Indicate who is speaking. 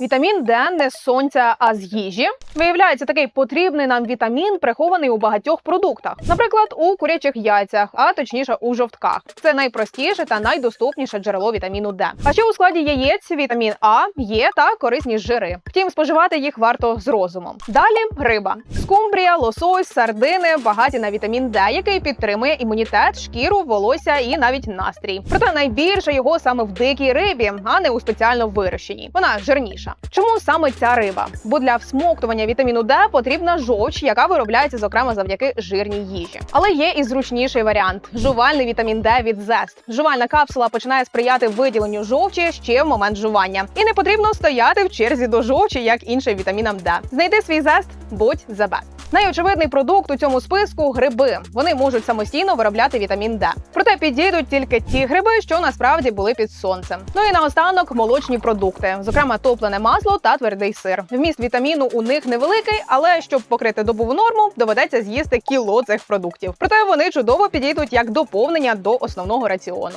Speaker 1: Вітамін Д не з сонця, а з їжі. Виявляється, такий потрібний нам вітамін прихований у багатьох продуктах, наприклад, у курячих яйцях, а точніше у жовтках. Це найпростіше та найдоступніше джерело вітаміну Д. А ще у складі яєць вітамін А є та корисні жири. Втім, споживати їх варто з розумом. Далі риба, скумбрія, лосось, сардини багаті на вітамін Д, який підтримує імунітет, шкіру, волосся і навіть настрій. Проте найбільше його саме в дикій рибі, а не у спеціально вирощеній. Вона жирніша. Чому саме ця риба? Бо для всмоктування вітаміну Д потрібна жовч, яка виробляється зокрема завдяки жирній їжі. Але є і зручніший варіант: жувальний вітамін Д від зест. Жувальна капсула починає сприяти виділенню жовчі ще в момент жування. І не потрібно стояти в черзі до жовчі, як іншим вітамінам Д. Знайди свій зест, будь the best. Найочевидний продукт у цьому списку гриби. Вони можуть самостійно виробляти вітамін Д. Проте підійдуть тільки ті гриби, що насправді були під сонцем. Ну і наостанок молочні продукти, зокрема топлене масло та твердий сир. Вміст вітаміну у них невеликий, але щоб покрити добову норму, доведеться з'їсти кіло цих продуктів. Проте вони чудово підійдуть як доповнення до основного раціону.